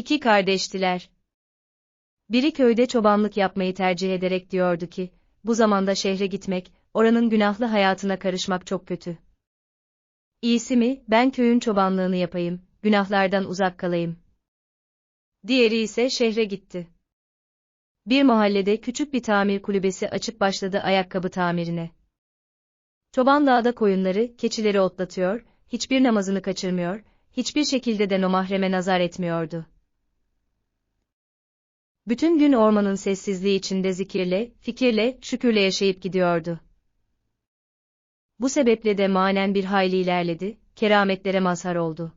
İki kardeştiler. Biri köyde çobanlık yapmayı tercih ederek diyordu ki, bu zamanda şehre gitmek, oranın günahlı hayatına karışmak çok kötü. İyisi mi, ben köyün çobanlığını yapayım, günahlardan uzak kalayım. Diğeri ise şehre gitti. Bir mahallede küçük bir tamir kulübesi açıp başladı ayakkabı tamirine. Çoban dağda koyunları, keçileri otlatıyor, hiçbir namazını kaçırmıyor, hiçbir şekilde de nomahreme nazar etmiyordu. Bütün gün ormanın sessizliği içinde zikirle, fikirle, şükürle yaşayıp gidiyordu. Bu sebeple de manen bir hayli ilerledi, kerametlere mazhar oldu.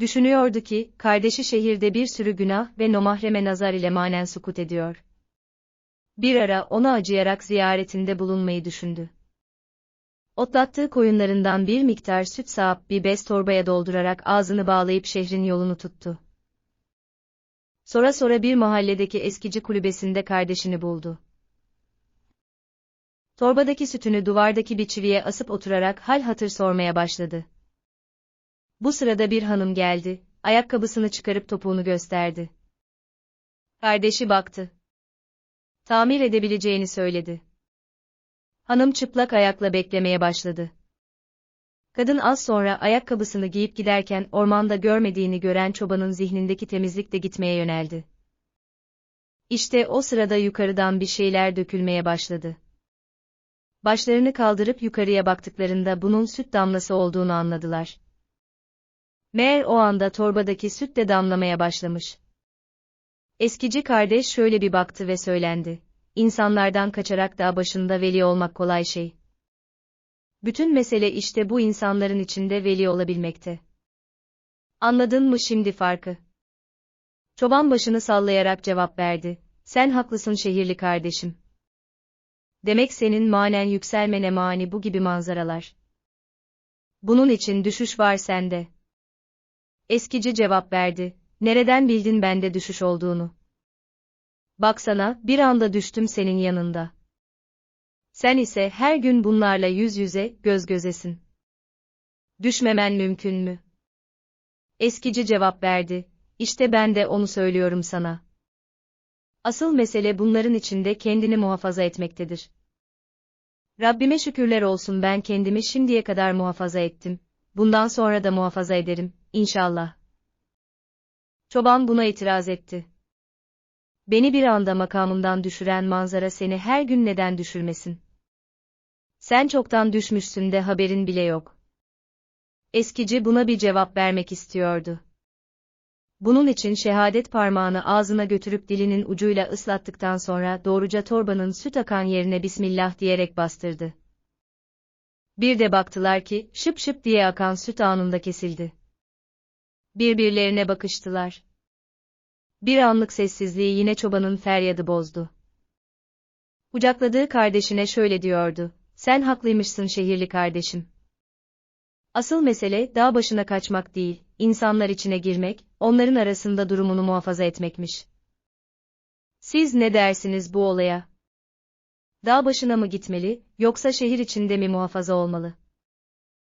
Düşünüyordu ki, kardeşi şehirde bir sürü günah ve nomahreme nazar ile manen sukut ediyor. Bir ara ona acıyarak ziyaretinde bulunmayı düşündü. Otlattığı koyunlarından bir miktar süt sağıp bir bez torbaya doldurarak ağzını bağlayıp şehrin yolunu tuttu. Sonra sonra bir mahalledeki eskici kulübesinde kardeşini buldu. Torbadaki sütünü duvardaki bir çiviye asıp oturarak hal hatır sormaya başladı. Bu sırada bir hanım geldi, ayakkabısını çıkarıp topuğunu gösterdi. Kardeşi baktı. Tamir edebileceğini söyledi. Hanım çıplak ayakla beklemeye başladı. Kadın az sonra ayakkabısını giyip giderken ormanda görmediğini gören çobanın zihnindeki temizlik de gitmeye yöneldi. İşte o sırada yukarıdan bir şeyler dökülmeye başladı. Başlarını kaldırıp yukarıya baktıklarında bunun süt damlası olduğunu anladılar. Meğer o anda torbadaki süt de damlamaya başlamış. Eskici kardeş şöyle bir baktı ve söylendi. İnsanlardan kaçarak dağ başında veli olmak kolay şey. Bütün mesele işte bu insanların içinde veli olabilmekte. Anladın mı şimdi farkı? Çoban başını sallayarak cevap verdi. Sen haklısın şehirli kardeşim. Demek senin manen yükselmene mani bu gibi manzaralar. Bunun için düşüş var sende. Eskici cevap verdi. Nereden bildin bende düşüş olduğunu? Baksana, bir anda düştüm senin yanında. Sen ise her gün bunlarla yüz yüze, göz gözesin. Düşmemen mümkün mü? Eskici cevap verdi. İşte ben de onu söylüyorum sana. Asıl mesele bunların içinde kendini muhafaza etmektedir. Rabbime şükürler olsun ben kendimi şimdiye kadar muhafaza ettim. Bundan sonra da muhafaza ederim, inşallah. Çoban buna itiraz etti. Beni bir anda makamımdan düşüren manzara seni her gün neden düşürmesin? Sen çoktan düşmüşsün de haberin bile yok. Eskici buna bir cevap vermek istiyordu. Bunun için şehadet parmağını ağzına götürüp dilinin ucuyla ıslattıktan sonra doğruca torbanın süt akan yerine Bismillah diyerek bastırdı. Bir de baktılar ki, şıp şıp diye akan süt anında kesildi. Birbirlerine bakıştılar. Bir anlık sessizliği yine çobanın feryadı bozdu. Kucakladığı kardeşine şöyle diyordu, sen haklıymışsın şehirli kardeşim. Asıl mesele dağ başına kaçmak değil, insanlar içine girmek, onların arasında durumunu muhafaza etmekmiş. Siz ne dersiniz bu olaya? Dağ başına mı gitmeli, yoksa şehir içinde mi muhafaza olmalı?